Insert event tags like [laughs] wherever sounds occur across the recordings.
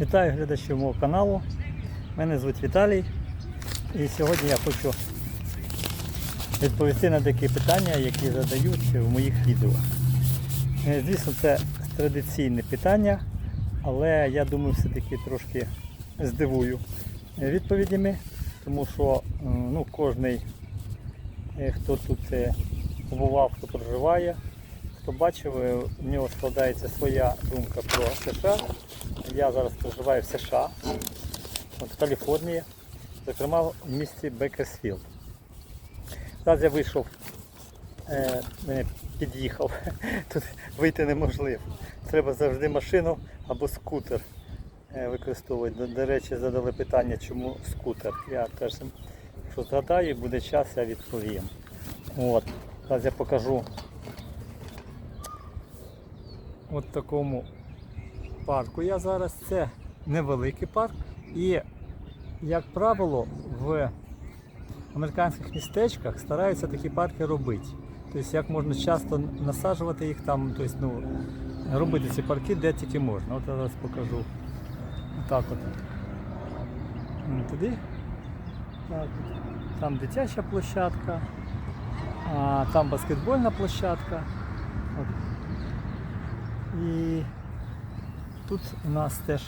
Вітаю глядачів мого каналу. Мене звуть Віталій. І сьогодні я хочу відповісти на деякі питання, які задають в моїх відео. Е, Звісно, це традиційне питання, але я думаю, все-таки трошки здивую е, відповідями, тому що е, ну, е, хто тут е, побував, хто проживає, хто бачив, е, в нього складається своя думка про США. Я зараз проживаю в США, в Каліфорнії, зокрема в місті Бекерсфілд. Зараз я вийшов, е, мене під'їхав, [laughs] тут вийти неможливо. Треба завжди машину або скутер е, використовувати. До, до речі, задали питання, чому скутер. Я теж, якщо згадаю, буде час, я відповім. От. Зараз я покажу от такому парку. Я зараз це невеликий парк і, як правило, в американських містечках стараються такі парки робити. Тобто як можна часто насаджувати їх там, тобто, ну, робити ці парки де тільки можна. От я зараз покажу. Отак от. Туди. Так. Там дитяча площадка, а там баскетбольна площадка. От. І тут у нас теж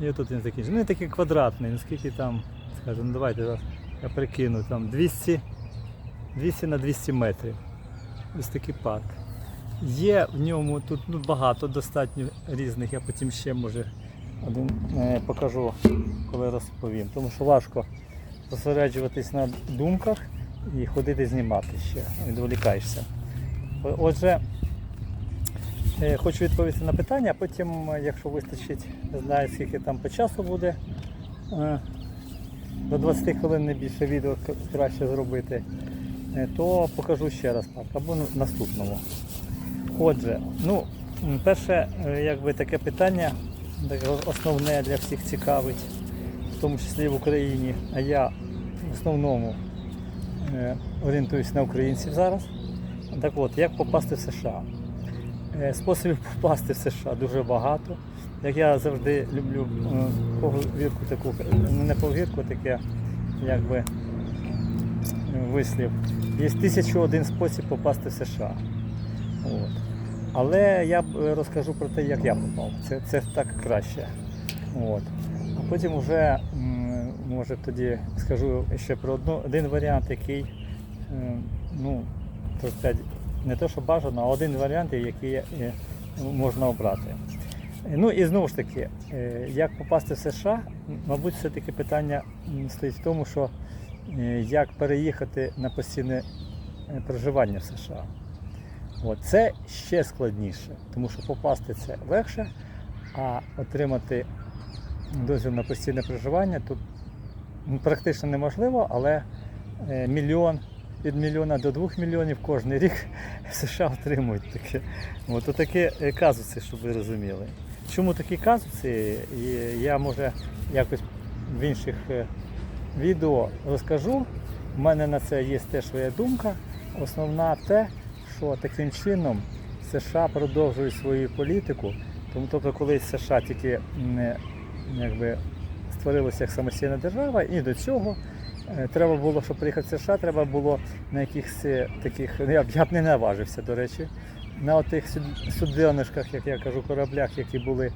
і тут він закінчений. Ну він такий квадратний, ну скільки там, скажімо, ну давайте я прикину, там 200, 200 на 200 метрів. Ось такий парк. Є в ньому тут ну, багато достатньо різних, я потім ще може один е, покажу, коли розповім. Тому що важко зосереджуватись на думках і ходити знімати ще, відволікаєшся. Отже, Хочу відповісти на питання, а потім, е, якщо вистачить, не знаю скільки там по часу буде, е, до 20 хвилин не більше відео краще зробити, е, то покажу ще раз парк або на- наступному. Отже, ну, перше, е, якби таке питання, основне для всіх цікавить, в тому числі в Україні, а я в основному е, орієнтуюсь на українців зараз. Так от, як попасти в США? Е, Способів попасти в США дуже багато. Як я завжди люблю е, поговірку таку, ну не поговірку, таке якби вислів. Є тисячу один спосіб попасти в США. От. Але я е, розкажу про те, як я попав. Це, це так краще. От. А потім вже може тоді скажу ще про одну, один варіант, який ну, так сказати, не те, що бажано, а один варіант, який е, можна обрати. Ну і знову ж таки, е, як попасти в США, мабуть, все-таки питання стоїть в тому, що е, як переїхати на постійне проживання в США. От, це ще складніше, тому що попасти це легше, а отримати дозвіл на постійне проживання тут ну, практично неможливо, але мільйон від мільйона до двох мільйонів кожен рік США отримують таке. От такі казуси, щоб ви розуміли. Чому такі казуси? Я може якось в інших е, відео розкажу. У мене на це є теж своя думка. Основна те, що таким чином США продовжують свою політику. Тому тобто, коли США тільки не якби створилася як самостійна держава, і до цього Е, Треба було, щоб приїхати в США, треба було на якихось е, таких, ну, я б, я б не наважився, до речі, на отих суд- суденишках, як я кажу, кораблях, які були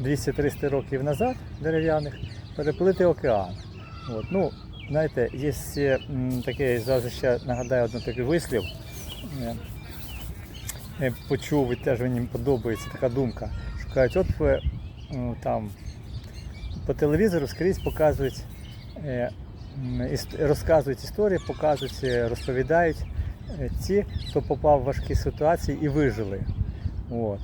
200-300 років назад, дерев'яних, переплити океан. От, ну, знаєте, є е, таке, зараз ще нагадаю один такий вислів. е, е, Почув і теж мені подобається така думка. Що кажуть, от ви, там по телевізору скрізь показують е, розказують історії, показують, е, розповідають е, ті, хто попав в важкі ситуації і вижили. От.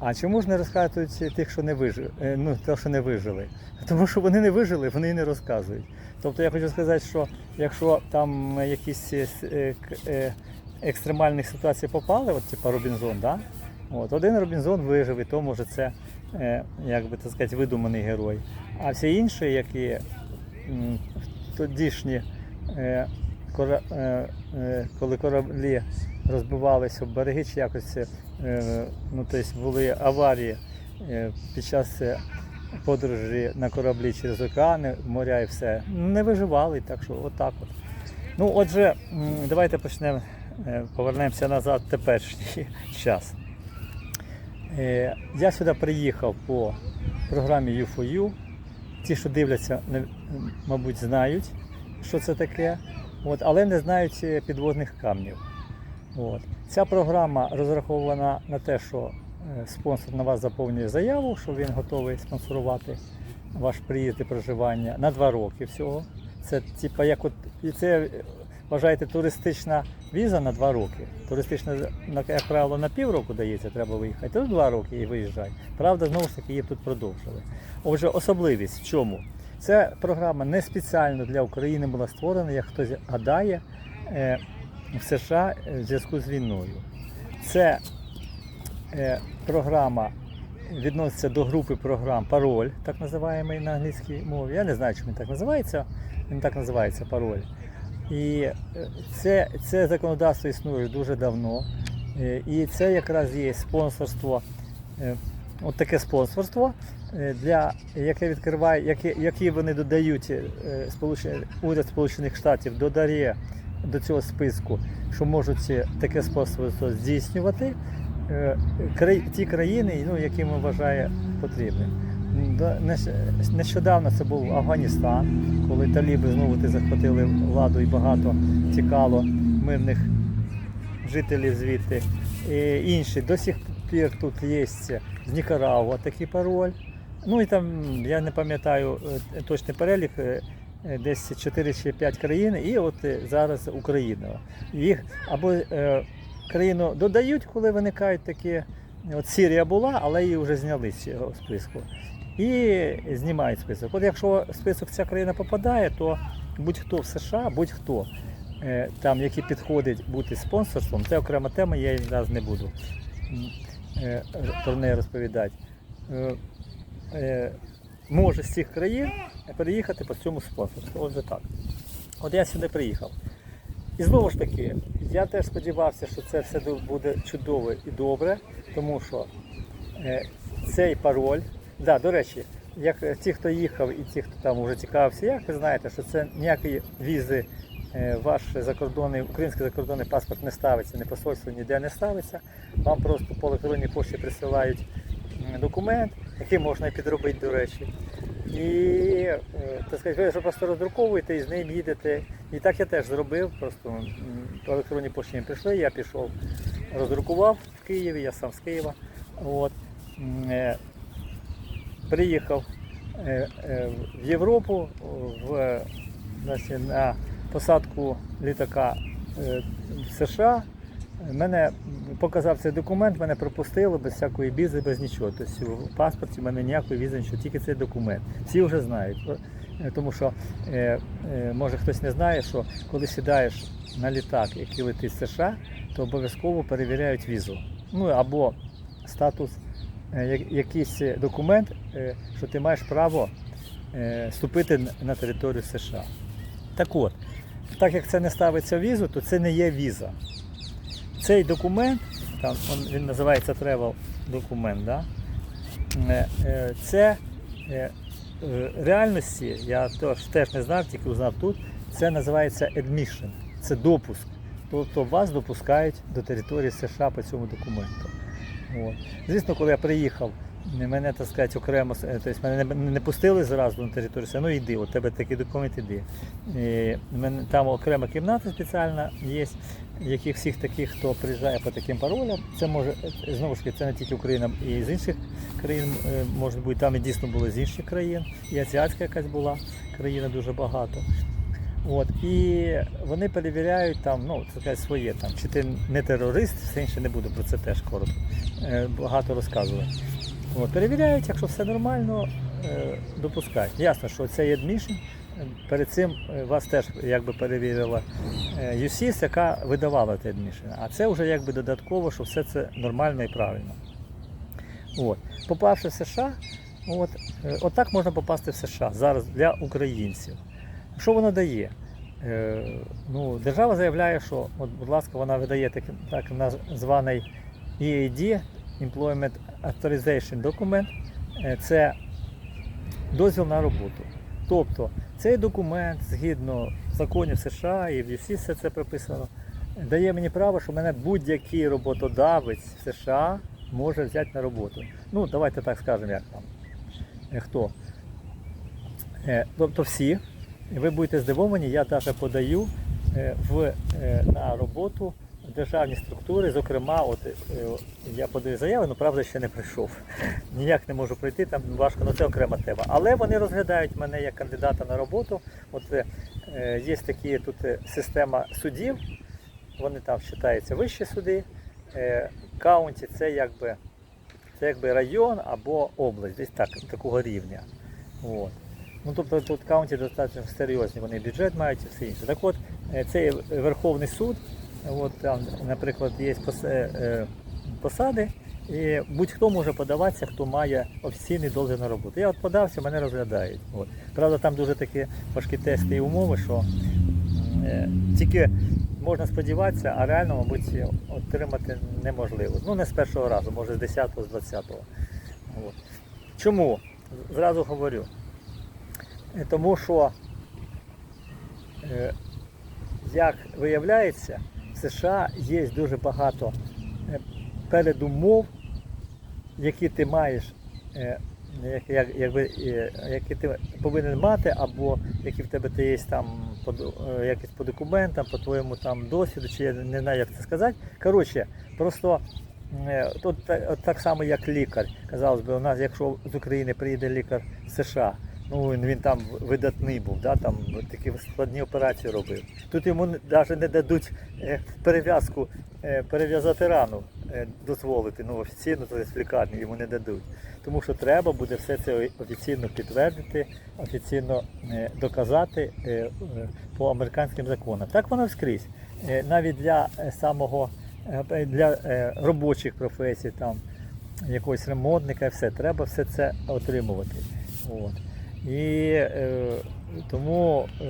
А чому ж не розказують тих, що не вижили? Ну, те, що не вижили? Тому що вони не вижили, вони не розказують. Тобто я хочу сказати, що якщо там якісь е, е, е, екстремальні ситуації попали, от типа Робінзон, да? от, один Робінзон вижив, і то може це е, як би так сказати, видуманий герой. А всі інші, які тодішні, е, е, е, коли кораблі розбивалися об береги, чи якось ну, тобто були аварії під час подорожі на кораблі через океани, моря і все. Не виживали, так що отак от. Ну, отже, давайте почнемо, повернемося назад в теперішній [laughs] час. Я сюди приїхав по програмі U4U. Ті, що дивляться, мабуть, знають, що це таке, от, але не знають е, підводних камнів. От. Ця програма розрахована на те, що е, спонсор на вас заповнює заяву, що він готовий спонсорувати ваш приїзд і проживання на два роки всього. Це типа як от і це е, вважаєте туристична віза на два роки. Туристична, як правило, на півроку дається, треба виїхати. Тут два роки і виїжджай. Правда, знову ж таки, її тут продовжили. Отже, особливість в чому? Ця програма не спеціально для України була створена, як хтось гадає, е, в США в зв'язку з війною. Це е, програма відноситься до групи програм Пароль, так називаємо на англійській мові. Я не знаю, чому він так називається. Він так називається пароль. І е, це, це законодавство існує дуже давно. Е, І це якраз є спонсорство, е, от таке спонсорство, для, яке відкриває, яке, які вони додають уряд Сполучених Штатів додає до цього списку, що можуть таке спонсорство здійснювати ті країни, ну, які ми вважає потрібним. Нещодавно це був Афганістан, коли таліби знову ти захватили владу і багато тікало мирних жителів звідти. І інші до сих пір тут є з Нікарагуа такий пароль. Ну і там я не пам'ятаю е, точний перелік, е, е, десь 4 чи 5 країн, і от зараз Україна. Їх або е, країну додають, коли виникають такі. От Сірія була, але її вже зняли з цього списку. І знімають список. От якщо список ця країна попадає, то будь-хто в США, будь-хто е, там, який підходить бути спонсорством, це окрема тема, я її зараз не буду е, про неї розповідати. Е, може з цих країн переїхати по цьому спонсорству. Отже так. От я сюди приїхав. І знову ж таки, я теж сподівався, що це все буде чудово і добре, тому що цей пароль, да, до речі, як е, ті, хто їхав і ті, хто там вже цікавився, як ви знаєте, що це ніякої візи, е, ваш закордонний, український закордонний паспорт не ставиться, ні посольство ніде не ставиться. Вам просто по електронній пошті присилають документ, який можна підробити, до речі. І е, так сказати, ви просто роздруковуєте і з ним їдете. І так я теж зробив. Просто по електронній пошті мені прийшли, я пішов, роздрукував в Києві, я сам з Києва. От. Е, Приїхав е, е, в Європу в, значить, на посадку літака е, в США. Мене показав цей документ, мене пропустили без всякої візи, без нічого. Тобто в паспорті в мене ніякої візи, нічого, тільки цей документ. Всі вже знають. Е, Тому що е, е, може хтось не знає, що коли сідаєш на літак, який летить з США, то обов'язково перевіряють візу. Ну або статус, е, якийсь документ, е, що ти маєш право е, вступити на територію США. Так от, так як це не ставиться в візу, то це не є віза. Цей документ, там він називається travel документ, да? Е, е, це е, е, реальності, я теж не знав, тільки узнав тут, це називається admission, це допуск. Тобто вас допускають до території США по цьому документу. От. Звісно, коли я приїхав, мене, так сказати, окремо, е, тобто мене не, не пустили зразу на територію ну йди, у тебе такий документ, іди. І там окрема кімната спеціальна є, яких всіх таких, хто приїжджає по таким паролям. Це може, е, знову ж таки, це не тільки Україна, і з інших країн, е, може бути, там і дійсно були з інших країн, і азіатська якась була країна дуже багато. От, і вони перевіряють там, ну, це своє там, чи ти не терорист, все інше не буду про це теж коротко. Е, багато розказувати. От, перевіряють, якщо все нормально, е, допускають. Ясно, що цей admission, е, перед цим е, вас теж якби перевірила е, яка видавала цей admission. А це вже якби додатково, що все це нормально і правильно. От. Попавши в США, от, отак можна попасти в США зараз для українців. Що воно дає? Е, ну, держава заявляє, що, от, будь ласка, вона видає так, так званий EAD, Employment Authorization. Е, Це дозвіл на роботу. Тобто цей документ, згідно законів США і в всі все це прописано, дає мені право, що мене будь-який роботодавець в США може взяти на роботу. Ну, давайте так скажемо, як там. Е, Хто? Е, Тобто всі. Ви будете здивовані, я навіть подаю е, в, е, на роботу державні структури. Зокрема, от, е, я подаю заяву, але правда ще не прийшов. [laughs] Ніяк не можу пройти, там важко, але це окрема тема. Але вони розглядають мене як кандидата на роботу. От є такі тут система судів, вони там вважаються вищі суди. Каунті це якби, це якби район або область, десь так, такого рівня. От. Ну, тобто тут каунті достатньо серйозні, вони бюджет мають і все інше. Так от, е, цей Верховний суд, от там, наприклад, є е, посади, і будь-хто може подаватися, хто має офіційний дозвіл на роботу. Я от подався, мене розглядають. От. Правда, там дуже такі важкі тести і умови, що е, тільки можна сподіватися, а реально, мабуть, отримати неможливо. Ну, не з першого разу, може з 10-го, з 20-го. От. Чому? Зразу говорю. Е, Тому що, е, як виявляється, в США є дуже багато е, передумов, які ти маєш, які ти повинен мати, або які в тебе є там якісь по документам, по твоєму там досвіду, чи я не знаю, як це сказати. Коротше, просто от так само, як лікар. Казалось би, у нас, якщо з України приїде лікар з США, ну він, він там видатний був, да, там такі складні операції робив. Тут йому навіть не дадуть е, перев'язку, е, перев'язати рану, е, дозволити, ну офіційно, тобто в лікарні йому не дадуть. Тому що треба буде все це офіційно підтвердити, офіційно доказати по американським законам. Так воно скрізь. Навіть для самого для робочих професій, там якогось ремонтника, все треба все це отримувати. От. І е, тому е,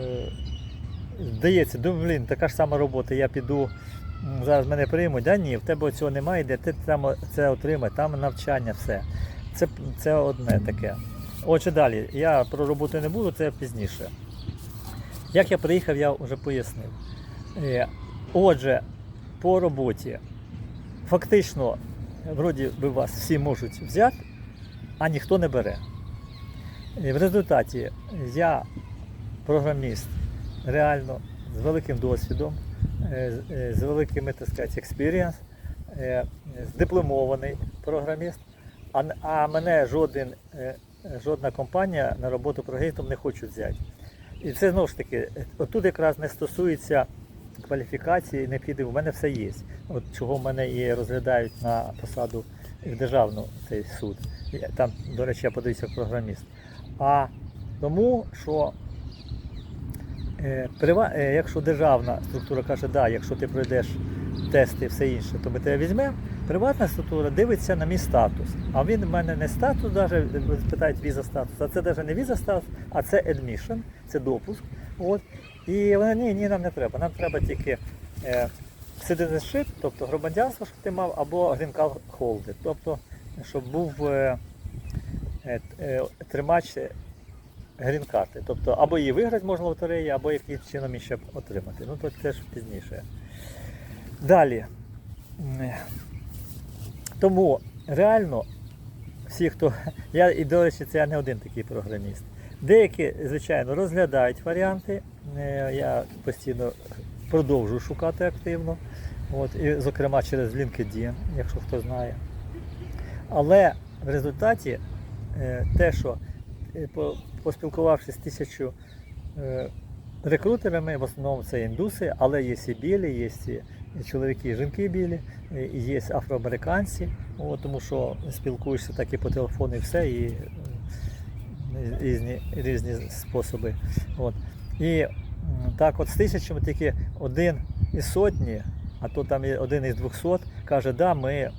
здається, думаю, блін, така ж сама робота, я піду. Зараз мене приймуть, да ні, в тебе цього немає, де ти там це отримай, там навчання, все. Це, це одне таке. Отже, далі. Я про роботу не буду, це пізніше. Як я приїхав, я вже пояснив. Е, Отже, по роботі, фактично, вроді би вас всі можуть взяти, а ніхто не бере. І в результаті я програміст реально з великим досвідом, е, з- е, великим, так сказати, експірієнс, дипломований програміст, а, мене жоден, е, жодна компанія на роботу програмістом не хоче взяти. І це знову ж таки, отут якраз не стосується кваліфікації, необхідно, у мене все є. От чого мене і розглядають на посаду в державну цей суд. Там, до речі, я подаюся програміст. А тому, що е, е, якщо державна структура каже, да, якщо ти пройдеш тести і все інше, то ми тебе візьмемо. Приватна структура дивиться на мій статус. А він в мене не статус, даже, питають віза статус, а це навіть не віза статус, а це admission, це допуск. От. І вони ні, ні, нам не треба. Нам треба тільки е, citizenship, тобто громадянство, щоб ти мав, або green card holder, тобто, щоб був е, е, е, тримач грін-карти. Тобто або її виграти можна в лотереї, або якимось чином її ще отримати. Ну то це ж пізніше. Далі. Тому реально всі, хто. [laughs] Я і до речі, це я не один такий програміст. Деякі, звичайно, розглядають варіанти. Е, Я постійно продовжую шукати активно. От, і, зокрема, через LinkedIn, якщо хто знає. Але в результаті е, те, що е, поспілкувавшись з тисячу е, рекрутерами, в основному це індуси, але є і білі, є і чоловіки, і жінки білі, е, і є афроамериканці, От, тому що спілкуєшся так і по телефону, і все, і е, різні, різні способи. От. І так от з тисячами тільки один із сотні, а то там і один із двохсот каже, да, ми, е,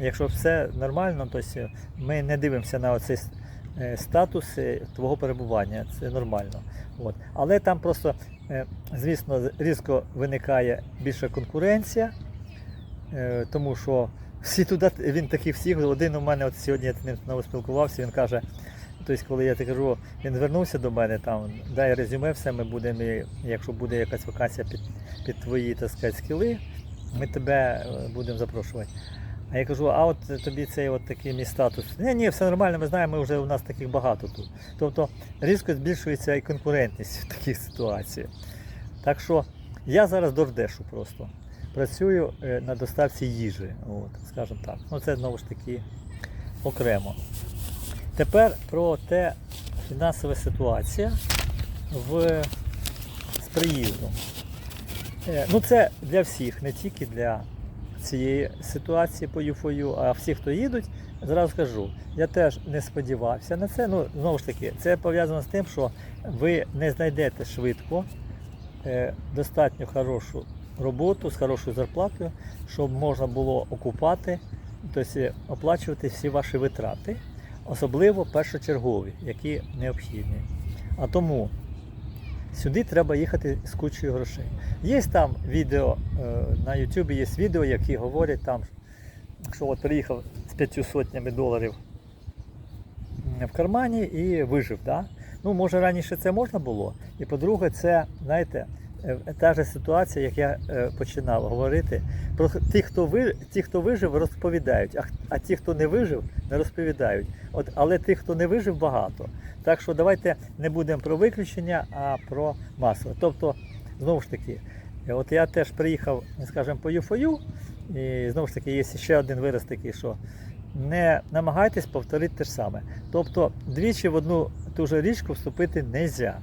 якщо все нормально, то ми не дивимося на оцей е, статус е, твого перебування, це нормально. От. Але там просто, е, звісно, різко виникає більша конкуренція, е, тому що всі туди, він такий всіх, один у мене от сьогодні я з ним знову спілкувався, він каже, тобто, коли я так кажу, він звернувся до мене, там, дай резюме, все, ми будемо, якщо буде якась вакансія під, під твої так сказати, скіли, ми тебе е, будемо запрошувати. А я кажу, а от тобі цей от такий мій статус. Ні, ні, все нормально, ми знаємо, ми вже у нас таких багато тут. Тобто різко збільшується і конкурентність в таких ситуаціях. Так що я зараз дордешу просто. Працюю е, на доставці їжі, от, скажімо так. Ну це знову ж таки окремо. Тепер про те фінансова ситуація в, з приїздом. Е, Ну це для всіх, не тільки для цієї ситуації по ЮФОЮ, а всі, хто їдуть, зразу скажу, я теж не сподівався на це. Ну, знову ж таки, це пов'язано з тим, що ви не знайдете швидко е, достатньо хорошу роботу з хорошою зарплатою, щоб можна було окупати, тобто оплачувати всі ваші витрати, особливо першочергові, які необхідні. А тому сюди треба їхати з кучою грошей. Є там відео е, на Ютубі є відео, які говорять там, що от приїхав з п'ятью сотнями доларів в кармані і вижив. Да? Ну, може раніше це можна було. І по-друге, це, знаєте, та ж ситуація, як я е, починав говорити, про тих, хто ви, ті, хто вижив, розповідають, а, а ті, хто не вижив, не розповідають. От, але тих, хто не вижив, багато. Так що давайте не будемо про виключення, а про масове. Тобто, знову ж таки, е, от я теж приїхав, скажімо, по ЮФОЮ, і знову ж таки є ще один вираз такий, що не намагайтесь повторити те ж саме. Тобто двічі в одну ту же річку вступити не можна.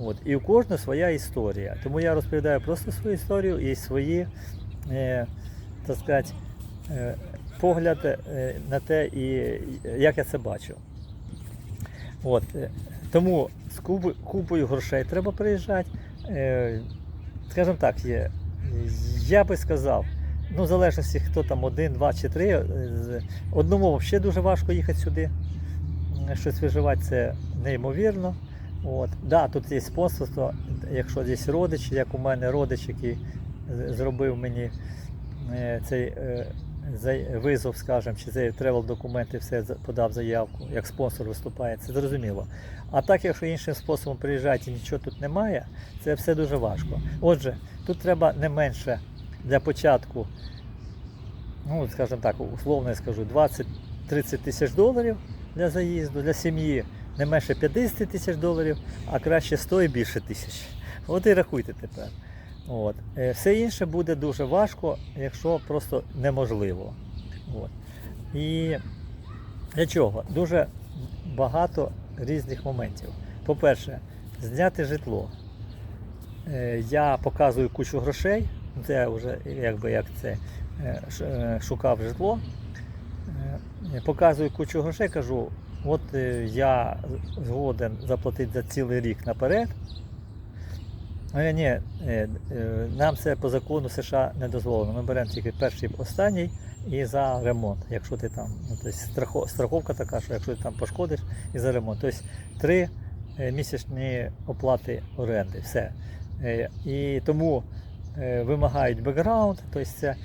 От. І у кожного своя історія. Тому я розповідаю просто свою історію і свої, е, так сказати, е, погляди е, на те, і як я це бачу. От. е, Тому з купою грошей треба приїжджати. Е, скажімо так, є, я би сказав, ну, в залежності, хто там один, два чи три. е, Одному взагалі дуже важко їхати сюди. Щось виживати це неймовірно. От. Да, тут є спонсорство, якщо десь родич, як у мене родич, який зробив мені е, цей е, визов, скажімо, чи цей тревел документи, все подав заявку, як спонсор виступає, це зрозуміло. А так, якщо іншим способом приїжджаєте і нічого тут немає, це все дуже важко. Отже, тут треба не менше для початку, ну, скажімо так, условно я скажу, 20-30 тисяч доларів для заїзду, для сім'ї не менше 50 тисяч доларів, а краще 100 і більше тисяч. От і рахуйте тепер. От. Е, Все інше буде дуже важко, якщо просто неможливо. От. І для чого? Дуже багато різних моментів. По-перше, зняти житло. Е, Я показую кучу грошей, це вже якби як це е, шукав житло. Показую кучу грошей, кажу, от е, я згоден заплатити за цілий рік наперед. Ну, ні, е, е, нам це по закону США не дозволено. Ми беремо тільки перший останній і за ремонт. Якщо ти там, ну, тобто страхо- страховка така, що якщо ти там пошкодиш і за ремонт. Тобто три місячні оплати оренди. Все. І тому вимагають бекграунд, тобто це,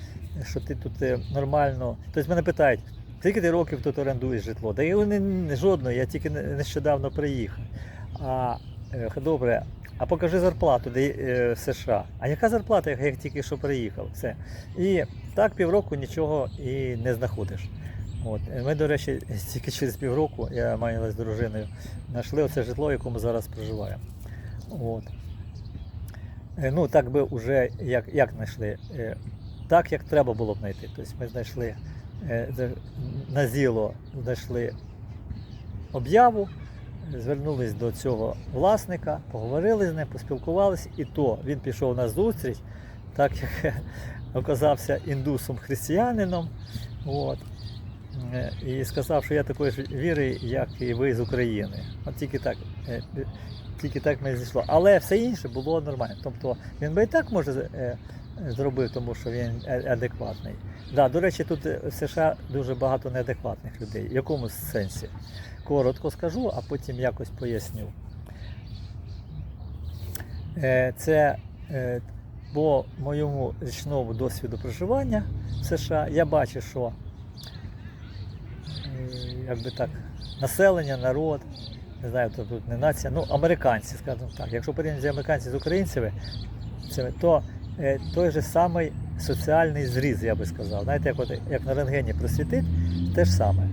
що ти тут нормально. Тобто мене питають, скільки ти років тут орендуєш житло? Та я не, жодного, я тільки не- нещодавно приїхав. А е, добре, а покажи зарплату де, е, в США. А яка зарплата, як я тільки що приїхав? Все. І так півроку нічого і не знаходиш. От. Е, Ми, до речі, [laughs] тільки через півроку, я маю з дружиною, знайшли оце житло, в якому зараз проживаємо. От. Е, Ну, так би вже як, як знайшли? Так, як треба було б знайти. Тобто ми знайшли на зіло знайшли об'яву, звернулись до цього власника, поговорили з ним, поспілкувалися, і то він пішов на зустріч, так як [laughs] оказався індусом-християнином. От. Е, І сказав, що я такої ж віри, як і ви з України. От тільки так, е, тільки так ми зійшло. Але все інше було нормально. Тобто він би і так може е, зробив, тому що він е- адекватний. Да, до речі, тут е, в США дуже багато неадекватних людей. В якому сенсі? Коротко скажу, а потім якось поясню. Е, Це по моєму річному досвіду проживання в США я бачу, що якби так, населення, народ не знаю, то тут не нація, ну американці, скажімо так. Якщо порівняти американці з українцями, то той же самий соціальний зріз, я би сказав. Знаєте, як, от, як на рентгені просвітить, те ж саме.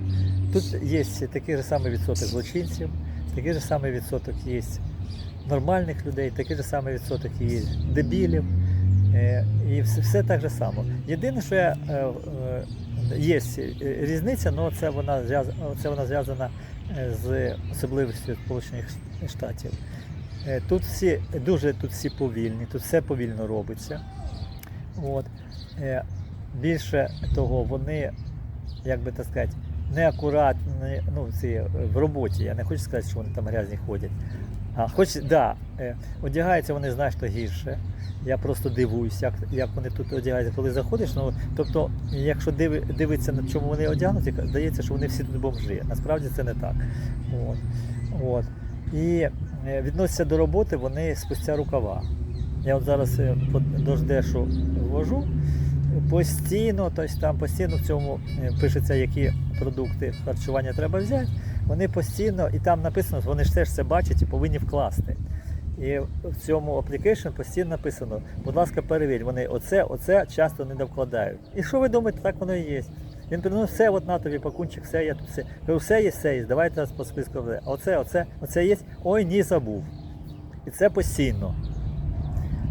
Тут є такий же самий відсоток злочинців, такий же самий відсоток є нормальних людей, такий же самий відсоток є дебілів. Е, І все, все так же само. Єдине, що я, е, е, є е, різниця, але це вона, це вона зв'язана е, з особливістю Сполучених Штатів. Е, Тут всі дуже тут всі повільні, тут все повільно робиться. От. Е, Більше того, вони, як би так сказати, неакуратні ну, ці, е, в роботі. Я не хочу сказати, що вони там грязні ходять. А хоч да, одягаються вони значно гірше. Я просто дивуюсь, як, як вони тут одягаються, коли заходиш. Ну, тобто, якщо диви, дивитися, на чому вони одягнуті, здається, що вони всі тут бомжи. Насправді це не так. От. От. І е, відносяться до роботи вони спустя рукава. Я от зараз е, дождешу ввожу, постійно, тобто там постійно в цьому е, пишеться, які продукти харчування треба взяти. Вони постійно, і там написано, вони ж теж це бачать і повинні вкласти. І в цьому application постійно написано, будь ласка, перевірь, вони оце, оце часто не довкладають. І що ви думаєте, так воно і є. Він приносить все, от на тобі пакунчик, все є тут все. Кажу, все є, все є, давайте нас по списку. Оце, оце, оце є. Ой, ні, забув. І це постійно.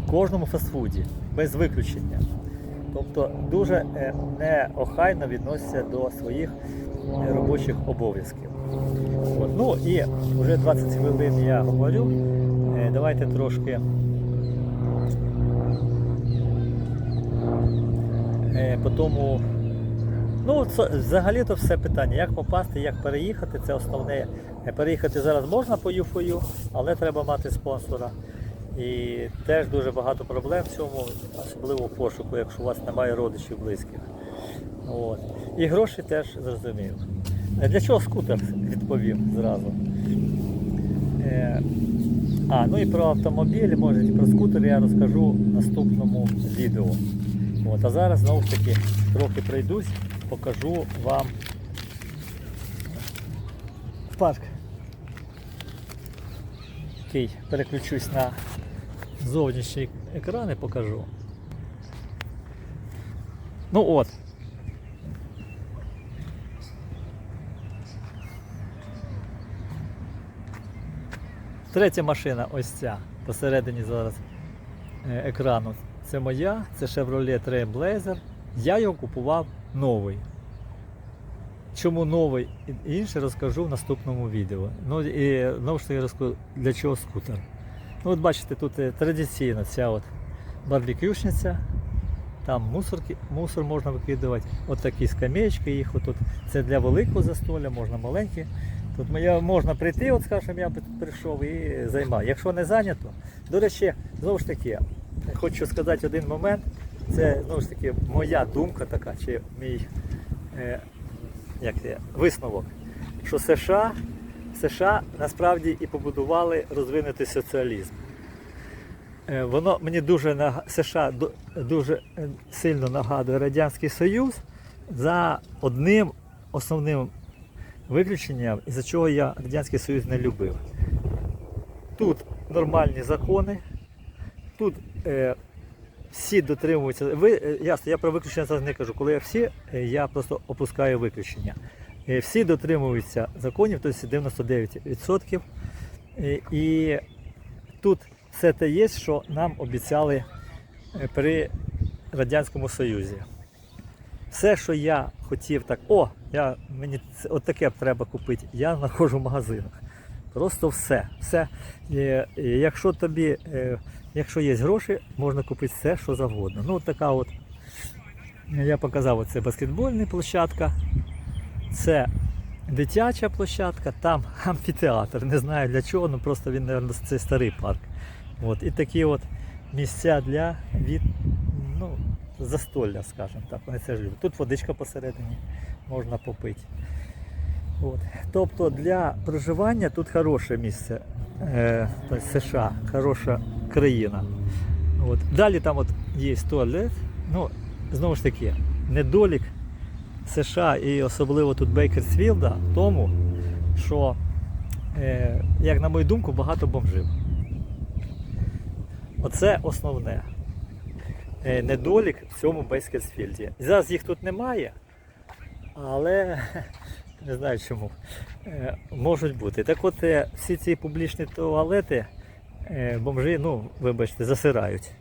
В кожному фастфуді, без виключення. Тобто дуже е, неохайно відносяться до своїх е, робочих обов'язків. От. Ну і вже 20 хвилин я говорю. Е, Давайте трошки по тому. Ну, це, взагалі то все питання, як попасти, як переїхати, це основне. Е, Переїхати зараз можна по ЮФОЮ, але треба мати спонсора. І теж дуже багато проблем в цьому, особливо в пошуку, якщо у вас немає родичів близьких. От. І гроші теж зрозумів. Е, Для чого скутер відповім зразу. Е, а, ну і про автомобіль, може і про скутер я розкажу в наступному відео. От, а зараз знову ж таки трохи пройдусь, покажу вам парк. Який переключусь на зовнішній екран і покажу. Ну от. Третя машина, ось ця, посередині зараз е, екрану. Це моя, це Chevrolet Trailblazer. Я його купував новий. Чому новий і інше розкажу в наступному відео. Ну і знову ж таки розкажу, для чого скутер. Ну от бачите, тут е, традиційно ця от барбекюшниця, там мусорки, мусор можна викидувати, от такі скамеечки їх отут. Це для великого застолля, можна маленькі. Тут можна прийти, от скажімо, я прийшов і займав. Якщо не зайнято, до речі, знову ж таки, хочу сказати один момент. Це знову ж таки моя думка така, чи мій е, як це, висновок, що США, США насправді і побудували розвинутий соціалізм. Е, Воно мені дуже США дуже е, сильно нагадує Радянський Союз за одним основним виключенням, із-за чого я Радянський Союз не любив. Тут нормальні закони, тут е, всі дотримуються. Ви, е, ясно, я про виключення зараз не кажу. Коли я всі, е, я просто опускаю виключення. Е, всі дотримуються законів, тобто 99%. Е, і тут все те є, що нам обіцяли при Радянському Союзі. Все, що я хотів так, о, я, мені от таке треба купити, я знаходжу в магазинах. Просто все. все. Е, е, Якщо тобі, е, якщо є гроші, можна купити все, що завгодно. Ну, от така от, я показав, це баскетбольна площадка, це дитяча площадка, там [laughs] амфітеатр. Не знаю для чого, ну просто він, мабуть, це старий парк. От, і такі от місця для від, ну, застолля, скажімо так. Це ж. Тут водичка посередині можна попити. От. Тобто для проживання тут хороше місце. Е, США, хороша країна. От. Далі там от є туалет. Ну, знову ж таки, недолік США і особливо тут Бейкерсфілда в тому, що е, як на мою думку, багато бомжів. Оце основне. Е, Недолік в цьому Бейскетсфілді. Зараз їх тут немає, але не знаю чому. Е, Можуть бути. Так от е, всі ці публічні туалети е, бомжі, ну, вибачте, засирають.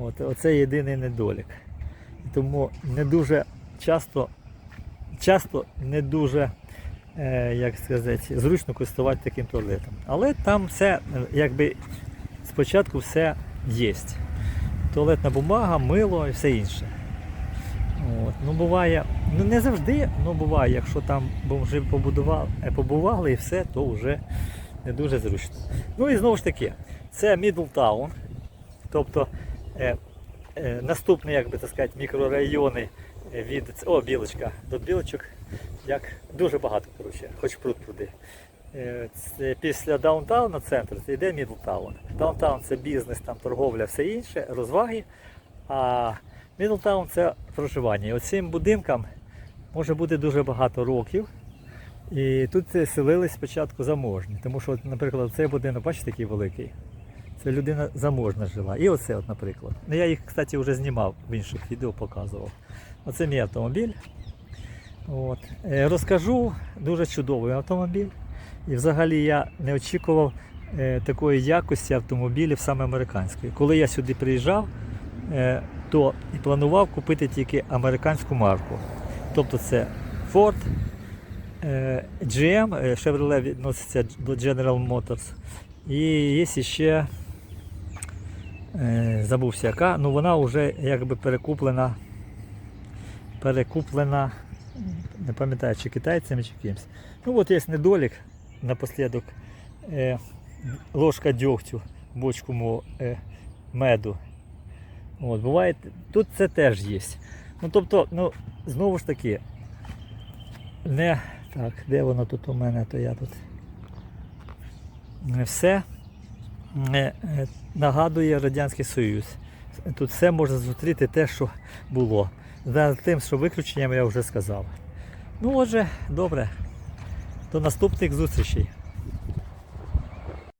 От, оце єдиний недолік. Тому не дуже часто, часто не дуже, як сказати, зручно користуватися таким туалетом. Але там все, якби спочатку все є. Туалетна бумага, мило і все інше. От. Ну, буває, ну не завжди, але буває, якщо там бомжи побудували, е, побували і все, то вже не дуже зручно. Ну і знову ж таки, це Мідлтаун, тобто е, е, наступний, як би так сказати, мікрорайони е, від о, білочка. До білочок як дуже багато, коротше, хоч пруд пруди. Е, Це після даунтауна центр це йде Мідлтаун. Даунтаун це бізнес, там торговля, все інше, розваги. А Мідлтаун це проживання. І оцим будинкам може бути дуже багато років. І тут селились спочатку заможні. Тому що, наприклад, цей будинок, бачите, який великий. Це людина заможна жила. І оце, от, наприклад. Ну, я їх, кстати, вже знімав в інших відео, показував. Оце мій автомобіль. От. Е, Розкажу, дуже чудовий автомобіль. І взагалі я не очікував е, такої якості автомобілів саме американської. Коли я сюди приїжджав, то і планував купити тільки американську марку. Тобто це Ford, е, GM, е, Chevrolet відноситься до General Motors. І є ще, е, забувся яка, ну вона вже якби перекуплена, перекуплена, не пам'ятаю, чи китайцями, чи кимсь. Ну от є недолік напослідок. Е, ложка дьогтю, бочку е, меду. От, буває, тут це теж є. Ну тобто, ну, знову ж таки, не так, де воно тут у мене, то я тут. Не все е, е, нагадує Радянський Союз. Тут все можна зустріти те, що було. За тим, що виключенням я вже сказав. Ну, отже, добре. До наступних зустрічей.